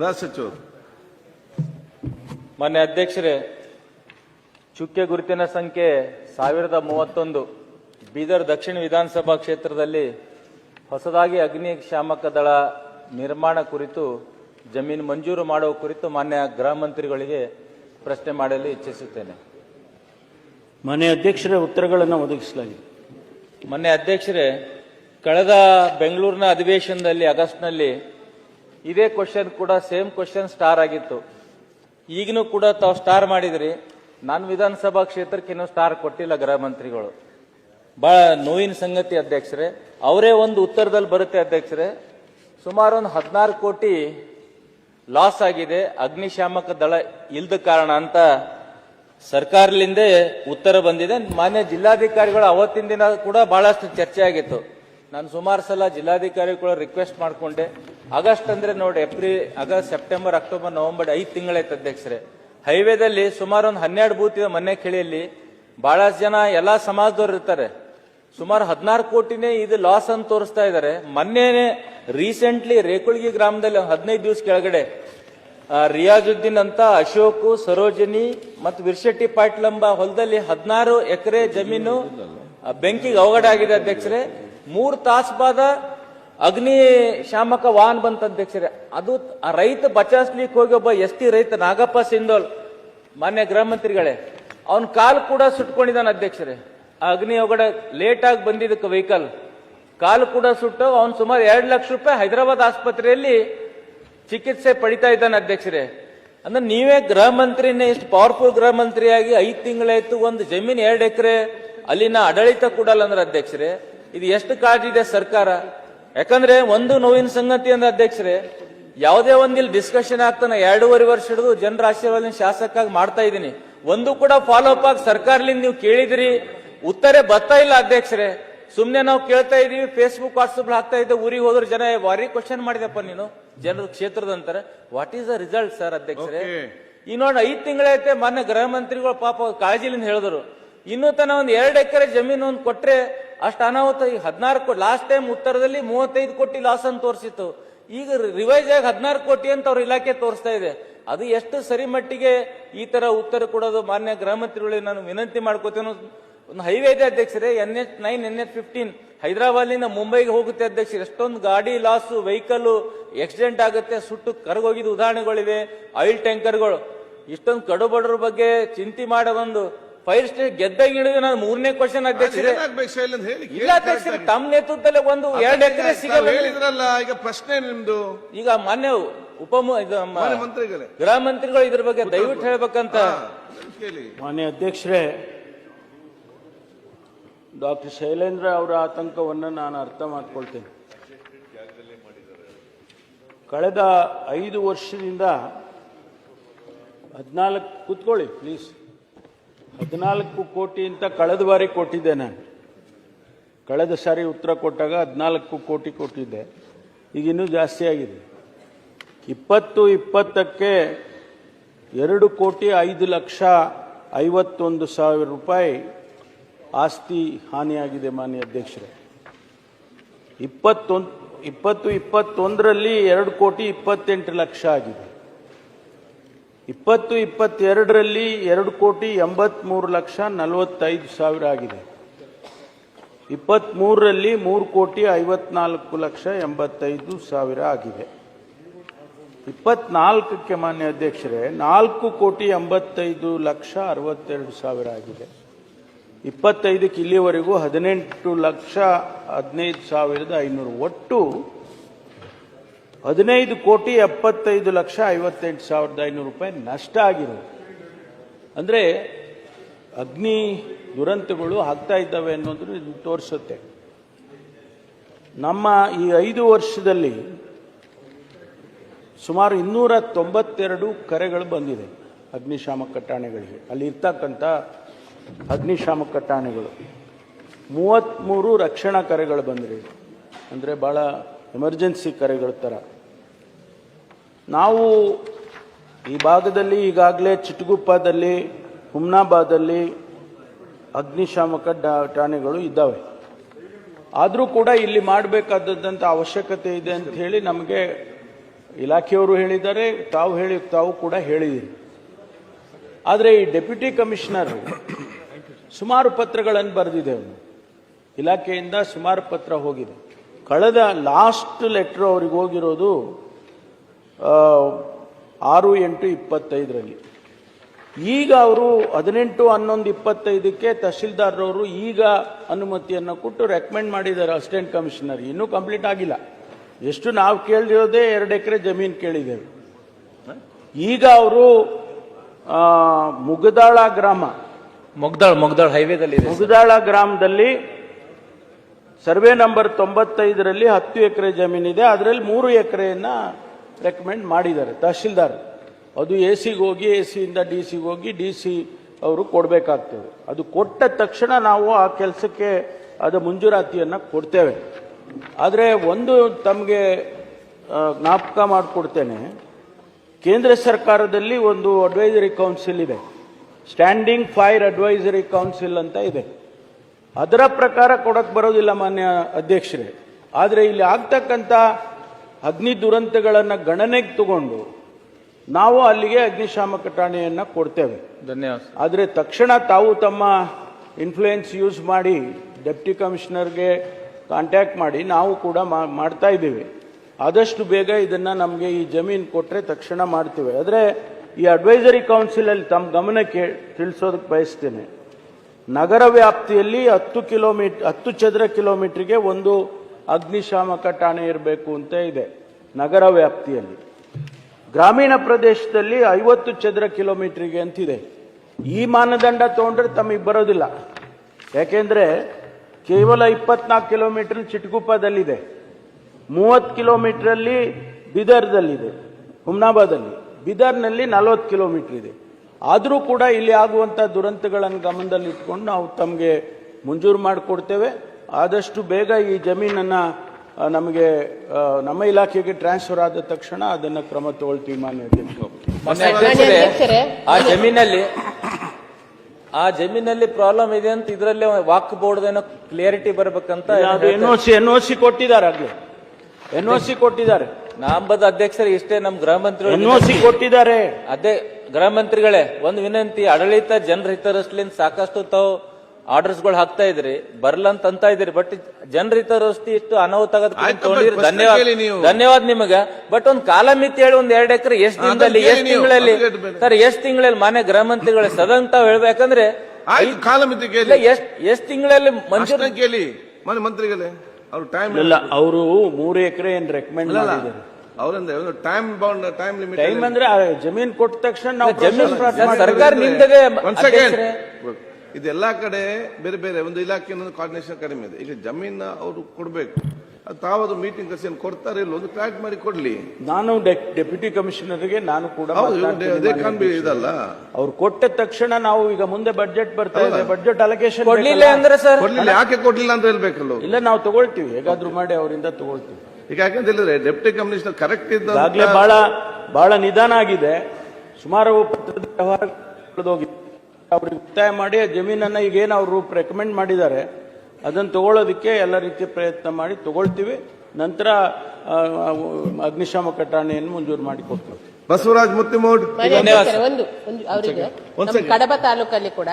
ಗೃಹ ಸಚಿವರು ಮಾನ್ಯ ಅಧ್ಯಕ್ಷರೇ ಚುಕ್ಕೆ ಗುರುತಿನ ಸಂಖ್ಯೆ ಸಾವಿರದ ಮೂವತ್ತೊಂದು ಬೀದರ್ ದಕ್ಷಿಣ ವಿಧಾನಸಭಾ ಕ್ಷೇತ್ರದಲ್ಲಿ ಹೊಸದಾಗಿ ಅಗ್ನಿಶಾಮಕ ದಳ ನಿರ್ಮಾಣ ಕುರಿತು ಜಮೀನು ಮಂಜೂರು ಮಾಡುವ ಕುರಿತು ಮಾನ್ಯ ಗೃಹ ಮಂತ್ರಿಗಳಿಗೆ ಪ್ರಶ್ನೆ ಮಾಡಲು ಇಚ್ಛಿಸುತ್ತೇನೆ. ಮಾನ್ಯ ಅಧ್ಯಕ್ಷರ ಉತ್ತರಗಳನ್ನು ಒದಗಿಸಲಾಗಿದೆ. ಮೊನ್ನೆ ಅಧ್ಯಕ್ಷರೇ ಕಳೆದ ಬೆಂಗಳೂರಿನ ಅಧಿವೇಶನದಲ್ಲಿ ಆಗಸ್ಟ್ನಲ್ಲಿ ಇದೇ ಕ್ವಶನ್ ಕೂಡ ಸೇಮ್ ಕ್ವಶನ್ ಸ್ಟಾರ್ ಆಗಿತ್ತು. ಈಗನೂ ಕೂಡ ತಾವು ಸ್ಟಾರ್ ಮಾಡಿದ್ರಿ. ನಾನು ವಿಧಾನಸಭಾ ಕ್ಷೇತ್ರಕ್ಕೆ ಇನ್ನೂ ಸ್ಟಾರ್ ಕೊಟ್ಟಿಲ್ಲ ಗೃಹ ಮಂತ್ರಿಗಳು. ಬಹಳ ನೋವಿನ ಸಂಗತಿ ಅಧ್ಯಕ್ಷರೇ. ಅವರೇ ಒಂದು ಉತ್ತರದಲ್ಲಿ ಬರುತ್ತೆ ಅಧ್ಯಕ್ಷರೇ. ಸುಮಾರು ಒಂದು ಹದಿನಾರು ಕೋಟಿ ಲಾಸ್ ಆಗಿದೆ. ಅಗ್ನಿಶಾಮಕ ದಳ ಇಲ್ದ ಕಾರಣ ಅಂತ ಸರ್ಕಾರಲಿಂದ ಉತ್ತರ ಬಂದಿದೆ. ಮಾನ್ಯ ಜಿಲ್ಲಾಧಿಕಾರಿಗಳು ಅವತ್ತಿನ ದಿನ ಕೂಡ ಬಹಳಷ್ಟು ಚರ್ಚೆ ಆಗಿತ್ತು. ನಾನು ಸುಮಾರು ಸಲ ಜಿಲ್ಲಾಧಿಕಾರಿಗಳು ರಿಕ್ವೆಸ್ಟ್ ಮಾಡಿಕೊಂಡೆ. ಆಗಸ್ಟ್ ಅಂದ್ರೆ ನೋಡಿ April August September October November ಐದು ತಿಂಗಳಾಯ್ತು ಅಧ್ಯಕ್ಷರೇ. ಹೈವೇದಲ್ಲಿ ಸುಮಾರು ಒಂದು ಹನ್ನೆರಡು ಬೂತ್ ಇದೆ ಮನೆ ಕೆಳಿಯಲ್ಲಿ ಬಹಳಷ್ಟು ಜನ ಎಲ್ಲ ಸಮಾಜದವ್ರು ಇರ್ತಾರೆ. ಸುಮಾರು ಹದಿನಾರು ಕೋಟಿನೇ ಇದು ಲಾಸ್ ಅಂತ ತೋರಿಸ್ತಾ ಇದ್ದಾರೆ ಮೊನ್ನೆನೆ ರೀಸೆಂಟ್ಲಿ ರೇಕುಳ್ಗಿ ಗ್ರಾಮದಲ್ಲಿ ಹದಿನೈದು ದಿವಸ ಕೆಳಗಡೆ ರಿಯಾಜುದ್ದೀನ್ ಅಂತ ಅಶೋಕ್, ಸರೋಜಿನಿ ಮತ್ತು ವಿರ್ಶೆಟ್ಟಿ ಪಾಟ್ಲಂಬ ಹೊಲದಲ್ಲಿ ಹದಿನಾರು ಎಕರೆ ಜಮೀನು ಬೆಂಕಿಗೆ ಅವಘಡ ಆಗಿದೆ ಅಧ್ಯಕ್ಷರೇ. ಮೂರು ತಾಸು ಬಾದ ಅಗ್ನಿ ಶಾಮಕ ವಾಹನ ಬಂತ ಅಧ್ಯಕ್ಷರೇ. ಅದು ರೈತ ಬಚಾಸ್ಲಿಕ್ಕೆ ಹೋಗಿ ಒಬ್ಬ ಎಸ್ ಟಿ ರೈತ ನಾಗಪ್ಪ ಸಿಂಧೋಲ್ ಮಾನ್ಯ ಗೃಹ ಮಂತ್ರಿಗಳೇ. ಅವನ ಕಾಲು ಕೂಡ ಸುಟ್ಕೊಂಡಿದ್ದಾನೆ ಅಧ್ಯಕ್ಷರೇ. ಆ ಅಗ್ನಿ ಒಳಗಡೆ ಲೇಟ್ ಆಗಿ ಬಂದಿದ್ದಕ್ಕೆ ವೆಹಿಕಲ್ ಕಾಲು ಕೂಡ ಸುಟ್ಟು ಅವನು ಸುಮಾರು ಎರಡು ಲಕ್ಷ ರೂಪಾಯಿ ಹೈದರಾಬಾದ್ ಆಸ್ಪತ್ರೆಯಲ್ಲಿ ಚಿಕಿತ್ಸೆ ಪಡಿತಾ ಇದ್ದಾನೆ ಅಧ್ಯಕ್ಷರೇ. ಅಂದ್ರೆ ನೀವೇ ಗೃಹ ಮಂತ್ರಿನೇ, ಇಷ್ಟು ಪವರ್ಫುಲ್ ಗೃಹ ಮಂತ್ರಿಯಾಗಿ ಐದು ತಿಂಗಳಾಯ್ತು, ಒಂದು ಜಮೀನು ಎರಡು ಎಕರೆ ಅಲ್ಲಿನ ಆಡಳಿತ ಕೊಡಲ್ಲ ಅಂದ್ರೆ ಅಧ್ಯಕ್ಷರೇ. ಇದು ಎಷ್ಟು ಕಾಳಜಿ ಇದೆ ಸರ್ಕಾರ? ಯಾಕಂದ್ರೆ ಒಂದು ನೋವಿನ ಸಂಗತಿ ಅಂದ್ರೆ ಅಧ್ಯಕ್ಷರೇ ಯಾವುದೇ ಒಂದಿಲ್ಲಿ ಇಲ್ಲಿ ಡಿಸ್ಕಷನ್ ಆಗ್ತಾನೆ ಎರಡೂವರೆ ವರ್ಷ ಹಿಡಿದು ಜನರ ಆಶೀರ್ವಾದ ಶಾಸಕಾಗಿ ಮಾಡ್ತಾ ಇದ್ದೀನಿ. ಒಂದು ಕೂಡ ಫಾಲೋ ಅಪ್ ಆಗಿ ಸರ್ಕಾರಲಿಂದ ನೀವು ಕೇಳಿದಿರಿ ಉತ್ತರ ಬರ್ತಾ ಇಲ್ಲ ಅಧ್ಯಕ್ಷರೇ. ಸುಮ್ನೆ ನಾವು ಕೇಳ್ತಾ ಇದೀವಿ ಫೇಸ್ಬುಕ್ ವಾಟ್ಸಪ್ ಹಾಕ್ತಾ ಇದ್ದೆ ಊರಿಗೆ ಹೋದ್ರೆ ಜನ ವಾರಿ ಕ್ವಶನ್ ಮಾಡಿದಪ್ಪ ನೀನು? ಜನರ ಕ್ಷೇತ್ರದ ಅಂತಾರೆ. What is the result sir ಅಧ್ಯಕ್ಷರೇ? ಇನ್ನೊಂದು ಐದು ಐದ್ ತಿಂಗಳೈತೆ ಮಾನ್ಯ ಗೃಹ ಮಂತ್ರಿಗಳು ಪಾಪ ಕಾಳಜಿಲಿಂದ ಹೇಳಿದ್ರು. ಇನ್ನೂ ತನ ಒಂದ್ ಎರಡು ಎಕರೆ ಜಮೀನು ಒಂದು ಕೊಟ್ರೆ ಅಷ್ಟು ಅನಾಹುತ ಈಗ ಹದಿನಾರು ಕೋಟಿ ಲಾಸ್ಟ್ ಟೈಮ್ ಉತ್ತರದಲ್ಲಿ ಮೂವತ್ತೈದು ಕೋಟಿ ಲಾಸ್ ಅಂತ ತೋರಿಸಿತ್ತು. ಈಗ ರಿವೈಸ್ ಆಗಿ ಹದಿನಾರು ಕೋಟಿ ಅಂತ ಅವ್ರ ಇಲಾಖೆ ತೋರಿಸ್ತಾ ಇದೆ. ಅದು ಎಷ್ಟು ಸರಿ ಮಟ್ಟಿಗೆ ಈ ತರ ಉತ್ತರ ಕೊಡೋದು ಮಾನ್ಯ ಗೃಹ ಮಂತ್ರಿಗಳಿಗೆ ನಾನು ವಿನಂತಿ ಮಾಡ್ಕೋತೇನೆ ಒಂದು ಹೈವೇ ಇದೆ ಅಧ್ಯಕ್ಷರೇ N H nine N H fifteen ಹೈದರಾಬಾದ್ನಿಂದ ಮುಂಬೈಗೆ ಹೋಗುತ್ತೆ ಅಧ್ಯಕ್ಷರೇ. ಎಷ್ಟೊಂದು ಗಾಡಿ ಲಾಸು ವೆಹಿಕಲ್ ಆಕ್ಸಿಡೆಂಟ್ ಆಗುತ್ತೆ, ಸುಟ್ಟು ಕರಗೋಗಿದ ಉದಾಹರಣೆಗಳಿವೆ ಆಯಿಲ್ ಟ್ಯಾಂಕರ್ಗಳು ಇಷ್ಟೊಂದು ಕಡುಬಡವ್ರ ಬಗ್ಗೆ ಚಿಂತೆ ಮಾಡೋದೊಂದು ಫೈರ್ ಸ್ಟೇಷನ್ ಗೆದ್ದಾಗ ಇಳಿದ್ರೆ ನಾನು ಮೂರನೇ ಕ್ವಶನ್ ಏನಾಗ್ಬೇಕು ಶೈಲೇಂದ್ರ ಹೇಳಿ ಇಲ್ಲ ಅಧ್ಯಕ್ಷರೇ ತಮ್ಮ ನೇತೃತ್ವದಲ್ಲಿ ಒಂದು ಎರಡು ಎಕರೆ ಸಿಗಲ್ಲ ಹೇಳಿದ್ರಲ್ಲ ಈಗ ಪ್ರಶ್ನೆ ನಿಮ್ದು. ಈಗ ಮಾನ್ಯ ಉಪ ಗೃಹ ಮಂತ್ರಿಗಳು. ಇದ್ರ ಬಗ್ಗೆ ದಯವಿಟ್ಟು ಹೇಳ್ಬೇಕಂತ. ಮಾನ್ಯ ಅಧ್ಯಕ್ಷರೇ ಡಾಕ್ಟರ್ ಶೈಲೇಂದ್ರ ಅವರ ಆತಂಕವನ್ನು ನಾನು ಅರ್ಥ ಮಾಡ್ಕೊಳ್ತೇನೆ. ಕಳೆದ ಐದು ವರ್ಷದಿಂದ ಹದಿನಾಲ್ಕು ಕೂತ್ಕೊಳ್ಳಿ ಪ್ಲೀಸ್ ಹದಿನಾಲ್ಕು ಕೋಟಿ ಅಂತ ಕಳೆದ ಬಾರಿ ಕೊಟ್ಟಿದ್ದೆ ನಾನು. ಕಳೆದ ಸಾರಿ ಉತ್ತರ ಕೊಟ್ಟಾಗ ಹದಿನಾಲ್ಕು ಕೋಟಿ ಕೊಟ್ಟಿದ್ದೆ. ಈಗ ಇನ್ನೂ ಜಾಸ್ತಿ ಆಗಿದೆ. ಇಪ್ಪತ್ತು ಇಪ್ಪತ್ತಕ್ಕೆ ಎರಡು ಕೋಟಿ ಐದು ಲಕ್ಷ ಐವತ್ತೊಂದು ಸಾವಿರ ರೂಪಾಯಿ ಆಸ್ತಿ ಹಾನಿಯಾಗಿದೆ ಮಾನ್ಯ ಅಧ್ಯಕ್ಷರೇ. ಇಪ್ಪತ್ತೊಂದು, ಇಪ್ಪತ್ತು, ಇಪ್ಪತ್ತೊಂದರಲ್ಲಿ ಎರಡು ಕೋಟಿ ಇಪ್ಪತ್ತೆಂಟು ಲಕ್ಷ ಆಗಿದೆ. ಇಪ್ಪತ್ತು, ಇಪ್ಪತ್ತೆರಡರಲ್ಲಿ ಎರಡು ಕೋಟಿ ಎಂಬತ್ಮೂರು ಲಕ್ಷ ನಲವತ್ತೈದು ಸಾವಿರ ಆಗಿದೆ. ಇಪ್ಪತ್ತ್ಮೂರರಲ್ಲಿ ಮೂರು ಕೋಟಿ ಐವತ್ನಾಲ್ಕು ಲಕ್ಷ ಎಂಬತ್ತೈದು ಸಾವಿರ ಆಗಿದೆ. ಇಪ್ಪತ್ನಾಲ್ಕಕ್ಕೆ ಮಾನ್ಯ ಅಧ್ಯಕ್ಷರೇ, ನಾಲ್ಕು ಕೋಟಿ ಎಂಬತ್ತೈದು ಲಕ್ಷ ಅರವತ್ತೆರಡು ಸಾವಿರ ಆಗಿದೆ. ಇಪ್ಪತ್ತೈದಕ್ಕೆ ಇಲ್ಲಿವರೆಗೂ ಹದಿನೆಂಟು ಲಕ್ಷ ಹದಿನೈದು ಸಾವಿರದ ಐನೂರು ಒಟ್ಟು ಹದಿನೈದು ಕೋಟಿ ಎಪ್ಪತ್ತೈದು ಲಕ್ಷ ಐವತ್ತೆಂಟು ಸಾವಿರದ ಐನೂರು ರೂಪಾಯಿ ನಷ್ಟ ಆಗಿರೋದು. ಅಂದರೆ ಅಗ್ನಿ ದುರಂತಗಳು ಆಗ್ತಾ ಇದ್ದಾವೆ ಅನ್ನೋದನ್ನು ಇದು ತೋರಿಸುತ್ತೆ. ನಮ್ಮ ಈ ಐದು ವರ್ಷದಲ್ಲಿ ಸುಮಾರು ಇನ್ನೂರ ತೊಂಬತ್ತೆರಡು ಕರೆಗಳು ಬಂದಿದೆ ಅಗ್ನಿಶಾಮಕ ಠಾಣೆಗಳಿಗೆ. ಅಲ್ಲಿ ಇರ್ತಕ್ಕಂಥ ಅಗ್ನಿಶಾಮಕ ಠಾಣೆಗಳು. ಮೂವತ್ತ್ಮೂರು ರಕ್ಷಣಾ ಕರೆಗಳು ಬಂದಿದೆ. ಅಂದರೆ ಭಾಳ ಎಮರ್ಜೆನ್ಸಿ ಕರೆಗಳ ಥರ ನಾವು ಈ ಭಾಗದಲ್ಲಿ ಈಗಾಗಲೇ ಚಿಟಗುಪ್ಪದಲ್ಲಿ, ಹುಮ್ನಾಬಾದಲ್ಲಿ ಅಗ್ನಿಶಾಮಕ ಠಾಣೆಗಳು ಇದ್ದಾವೆ. ಆದರೂ ಕೂಡ ಇಲ್ಲಿ ಮಾಡಬೇಕಾದದ್ದಂಥ ಅವಶ್ಯಕತೆ ಇದೆ ಅಂತ ಹೇಳಿ ನಮಗೆ ಇಲಾಖೆಯವರು ಹೇಳಿದ್ದಾರೆ, ತಾವು ಹೇಳಿ, ತಾವು ಕೂಡ ಹೇಳಿದ್ದೀರಿ. ಆದರೆ ಈ ಡೆಪ್ಯೂಟಿ ಕಮಿಷನರ್ ಸುಮಾರು ಪತ್ರಗಳನ್ನು ಬರೆದಿದೆ ಅವನು ಇಲಾಖೆಯಿಂದ ಸುಮಾರು ಪತ್ರ ಹೋಗಿದೆ. ಕಳೆದ ಲಾಸ್ಟ್ ಲೆಟ್ರ್ ಅವ್ರಿಗೆ ಹೋಗಿರೋದು ಆರು ಎಂಟು ಇಪ್ಪತ್ತೈದರಲ್ಲಿ. ಈಗ ಅವರು ಹದಿನೆಂಟು ಹನ್ನೊಂದು ಇಪ್ಪತ್ತೈದಕ್ಕೆ ತಹಶೀಲ್ದಾರ್ರವರು ಈಗ ಅನುಮತಿಯನ್ನು ಕೊಟ್ಟು ರೆಕಮೆಂಡ್ ಮಾಡಿದ್ದಾರೆ ಅಸಿಸ್ಟೆಂಟ್ ಕಮಿಷನರ್ ಇನ್ನೂ ಕಂಪ್ಲೀಟ್ ಆಗಿಲ್ಲ. ಎಷ್ಟು ನಾವು ಕೇಳಿರೋದೇ ಎರಡು ಎಕರೆ ಜಮೀನು ಕೇಳಿದ್ದೇವೆ ಈಗ ಅವರು ಮುಗದಾಳ ಗ್ರಾಮ ಮುಗ್ದಾಳ ಮುಗ್ದಾಳ ಹೈವೇದಲ್ಲಿ ಮುಗದಾಳ ಗ್ರಾಮದಲ್ಲಿ ಸರ್ವೆ ನಂಬರ್ ತೊಂಬತ್ತೈದರಲ್ಲಿ ಹತ್ತು ಎಕರೆ ಜಮೀನಿದೆ ಅದರಲ್ಲಿ ಮೂರು ಎಕರೆಯನ್ನ ರೆಕಮೆಂಡ್ ಮಾಡಿದ್ದಾರೆ, ತಹಶೀಲ್ದಾರ್. ಅದು ಎ ಸಿಗೆ ಹೋಗಿ ಎ ಸಿಯಿಂದ ಡಿ ಸಿಗೆ ಹೋಗಿ ಡಿ ಸಿ ಅವರು ಕೊಡಬೇಕಾಗ್ತದೆ. ಅದು ಕೊಟ್ಟ ತಕ್ಷಣ ನಾವು ಆ ಕೆಲಸಕ್ಕೆ ಅದು ಮಂಜೂರಾತಿಯನ್ನು ಕೊಡ್ತೇವೆ. ಆದರೆ ಒಂದು ತಮಗೆ ಜ್ಞಾಪಕ ಮಾಡಿಕೊಡ್ತೇನೆ. ಕೇಂದ್ರ ಸರ್ಕಾರದಲ್ಲಿ ಒಂದು ಅಡ್ವೈಸರಿ ಕೌನ್ಸಿಲ್ ಇದೆ. ಸ್ಟ್ಯಾಂಡಿಂಗ್ ಫೈರ್ ಅಡ್ವೈಸರಿ ಕೌನ್ಸಿಲ್ ಅಂತ ಇದೆ. ಅದರ ಪ್ರಕಾರ ಕೊಡಕ್ಕೆ ಬರೋದಿಲ್ಲ ಮಾನ್ಯ ಅಧ್ಯಕ್ಷರೇ. ಆದರೆ ಇಲ್ಲಿ ಆಗ್ತಕ್ಕಂಥ ಅಗ್ನಿ ದುರಂತಗಳನ್ನು ಗಣನೆಗೆ ತಗೊಂಡು ನಾವು ಅಲ್ಲಿಗೆ ಅಗ್ನಿಶಾಮಕ ಠಾಣೆಯನ್ನು ಕೊಡ್ತೇವೆ. ಧನ್ಯವಾದ ಆದರೆ ತಕ್ಷಣ ತಾವು ತಮ್ಮ ಇನ್ಫ್ಲೂಯೆನ್ಸ್ ಯೂಸ್ ಮಾಡಿ ಡೆಪ್ಟಿ ಕಮಿಷನರ್ಗೆ ಕಾಂಟ್ಯಾಕ್ಟ್ ಮಾಡಿ ನಾವು ಕೂಡ ಮಾಡ್ತಾ ಇದ್ದೀವಿ. ಆದಷ್ಟು ಬೇಗ ಇದನ್ನು ನಮಗೆ ಈ ಜಮೀನು ಕೊಟ್ಟರೆ ತಕ್ಷಣ ಮಾಡ್ತೀವಿ. ಆದರೆ ಈ ಅಡ್ವೈಸರಿ ಕೌನ್ಸಿಲಲ್ಲಿ ತಮ್ಮ ಗಮನಕ್ಕೆ ತಿಳಿಸೋದಕ್ಕೆ ಬಯಸ್ತೇನೆ. ನಗರ ವ್ಯಾಪ್ತಿಯಲ್ಲಿ ಹತ್ತು ಕಿಲೋಮೀಟರ್ ಹತ್ತು ಚದರ ಕಿಲೋಮೀಟ್ರಿಗೆ ಒಂದು ಅಗ್ನಿಶಾಮಕ ಠಾಣೆ ಇರಬೇಕು ಅಂತ ಇದೆ, ನಗರ ವ್ಯಾಪ್ತಿಯಲ್ಲಿ. ಗ್ರಾಮೀಣ ಪ್ರದೇಶದಲ್ಲಿ ಐವತ್ತು ಚದರ ಕಿಲೋಮೀಟ್ರಿಗೆ ಅಂತಿದೆ. ಈ ಮಾನದಂಡ ತಗೊಂಡ್ರೆ ತಮಗೆ ಬರೋದಿಲ್ಲ. ಯಾಕೆಂದ್ರೆ ಕೇವಲ ಇಪ್ಪತ್ನಾಲ್ಕು ಕಿಲೋಮೀಟರ್ ಚಿಟ್ಗುಪ್ಪದಲ್ಲಿದೆ. ಮೂವತ್ತು ಕಿಲೋಮೀಟ್ರಲ್ಲಿ ಬಿದರ್ದಲ್ಲಿದೆ ಹುಮ್ನಾಬಾದಲ್ಲಿ ಬಿದರ್ನಲ್ಲಿ ನಲವತ್ತು ಕಿಲೋಮೀಟರ್ ಇದೆ. ಆದರೂ ಕೂಡ ಇಲ್ಲಿ ಆಗುವಂಥ ದುರಂತಗಳನ್ನು ಗಮನದಲ್ಲಿಟ್ಕೊಂಡು ನಾವು ತಮಗೆ ಮಂಜೂರು ಮಾಡಿಕೊಡ್ತೇವೆ. ಆದಷ್ಟು ಬೇಗ ಈ ಜಮೀನನ್ನು ನಮಗೆ ನಮ್ಮ ಇಲಾಖೆಗೆ ಟ್ರಾನ್ಸ್ಫರ್ ಆದ ತಕ್ಷಣ ಅದನ್ನು ಕ್ರಮ ತಗೊಳ್ತೀವಿ ಮಾನ್ಯ ಅಧ್ಯಕ್ಷರು. ಆ ಜಮೀನಲ್ಲಿ ಆ ಜಮೀನಲ್ಲಿ ಪ್ರಾಬ್ಲಮ್ ಇದೆ ಅಂತ ಇದರಲ್ಲೇ ವಾಕ್ ಬೋರ್ಡ್ ಏನೋ ಕ್ಲಿಯರಿಟಿ ಬರ್ಬೇಕಂತ N O C N O C ಕೊಟ್ಟಿದ್ದಾರೆ ಅಲ್ಲಿ ಎನ್ ಒ ಸಿ ಕೊಟ್ಟಿದ್ದಾರೆ. ನಾಂಬದ ಅಧ್ಯಕ್ಷರು ಇಷ್ಟೇ ನಮ್ಮ ಗೃಹ ಮಂತ್ರಿ ಎನ್ ಒ ಸಿ ಕೊಟ್ಟಿದ್ದಾರೆ. ಅದೇ ಗೃಹ ಮಂತ್ರಿಗಳೇ ಒಂದು ವಿನಂತಿ ಆಡಳಿತ ಜನರ ಹಿತರಸ್ಲಿಂದ ಸಾಕಷ್ಟು ತಾವು ಆರ್ಡರ್ಸ್ಗಳು ಹಾಕ್ತಾ ಇದ್ರಿ ಬರ್ಲಂತ ಅಂತ ಇದ್ರಿ ಬಟ್ ಜನರ ಹಿತರಸ್ತಿ ಇಷ್ಟು ಅನಾಹುತ ಆಗದ್ ಧನ್ಯವಾದ. ಧನ್ಯವಾದ ನಿಮಗ. ಬಟ್ ಒಂದ್ ಕಾಲಮಿತಿ ಹೇಳಿ ಒಂದ್ ಎರಡ್ ಎಕರೆ ಎಷ್ಟ್ ದಿನದಲ್ಲಿ ಎಷ್ಟು. ತಿಂಗಳಲ್ಲಿ. ಸರ್ ಎಷ್ಟು ತಿಂಗಳಲ್ಲಿ ಮಾನ್ಯ ಗೃಹ ಮಂತ್ರಿಗಳೇ ಸದನ್ ತಾವ್ ಹೇಳ್ಬೇಕಂದ್ರೆ ಎಷ್ಟ್ ಎಷ್ಟ್ ತಿಂಗಳಲ್ಲಿ ಮಂಜೂರು ಕೇಳಿ. ಮನೆ ಮಂತ್ರಿಗಳೇ ಅವರು ಟೈಮ್ ಇಲ್ಲ ಅವರು ಮೂರು ಎಕರೆ ಏನ್ ರೆಕಮೆಂಡ್ ಮಾಡಿದ್ದಾರೆ? ಅವರಿಂದ ಒಂದು time bound time limit time ಅಂದ್ರೆ ಜಮೀನ್ ಕೊಟ್ಟ ತಕ್ಷಣ ನಾವು ಜಮೀನ್. ಸರ್ಕಾರ. ಇದೆಲ್ಲಾ ಕಡೆ ಬೇರೆ ಬೇರೆ ಒಂದು ಇಲಾಖೆ ಕೋಆರ್ಡಿನೇಷನ್ ಕಡಿಮೆ ಇದೆ. ಈಗ ಜಮೀನ್ ಅವರು ಕೊಡ್ಬೇಕು. ಅದು ತಾವದು ಮೀಟಿಂಗ್ ಕರೆಸಿ ಕೊಡ್ತಾರೆ ಇಲ್ಲ ಒಂದು ಟ್ರ್ಯಾಕ್ ಮಾಡಿ ಕೊಡ್ಲಿ. ನಾನು ಡೆಪ್ಯೂಟಿ ಕಮಿಷನರ್ಗೆ ನಾನು ಕೂಡ ಇದಲ್ಲ. ಅವ್ರು ಕೊಟ್ಟ ತಕ್ಷಣ ನಾವು ಈಗ ಮುಂದೆ ಬಜೆಟ್ ಬರ್ತಾ ಇದೆ. ಬಜೆಟ್ ಅಲೋಕೇಶನ್ ಕೊಡ್ಲಿಲ್ಲ ಅಂದ್ರೆ ಸರ್? ಕೊಡ್ಲಿಲ್ಲ. ಯಾಕೆ ಕೊಡ್ಲಿಲ್ಲ ಅಂತ ಹೇಳ್ಬೇಕಲ್ಲ? ಇಲ್ಲ ನಾವು ತಗೊಳ್ತೀವಿ. ಹೇಗಾದ್ರೂ ಮಾಡಿ ಅವರಿಂದ ತಗೊಳ್ತೀವಿ. ಈಗ ಯಾಕಂತ ಹೇಳಿದ್ರೆ ಡೆಪ್ಟಿ ಕಮಿಷನರ್ ಕರೆಕ್ಟ್ ಇದ್ದ ಈಗಾಗಲೇ ಬಹಳ ಬಹಳ ನಿಧಾನ ಆಗಿದೆ. ಸುಮಾರು ಪತ್ರದ ವ್ಯವಹಾರ ಕಳೆದೋಗಿದೆ ಅವ್ರಿಗೆ ಒತ್ತಾಯ ಮಾಡಿ ಆ ಜಮೀನನ್ನ ಈಗೇನು ಅವರು ರೆಕಮೆಂಡ್ ಮಾಡಿದ್ದಾರೆ. ಅದನ್ನು ತಗೊಳ್ಳೋದಕ್ಕೆ ಎಲ್ಲ ರೀತಿಯ ಪ್ರಯತ್ನ ಮಾಡಿ ತಗೊಳ್ತೀವಿ. ನಂತರ ಅಗ್ನಿಶಾಮಕ ಠಾಣೆಯನ್ನು ಮಂಜೂರು ಮಾಡಿ ಕೊಡ್ತೀವಿ. ಬಸವರಾಜ್ ಮುತ್ತಿಮೋಡ್. ಒಂದು ಒಂದು ಅವರಿಗೆ ನಮ್ಮ ಕಡಬ ತಾಲೂಕಲ್ಲಿ ಕೂಡ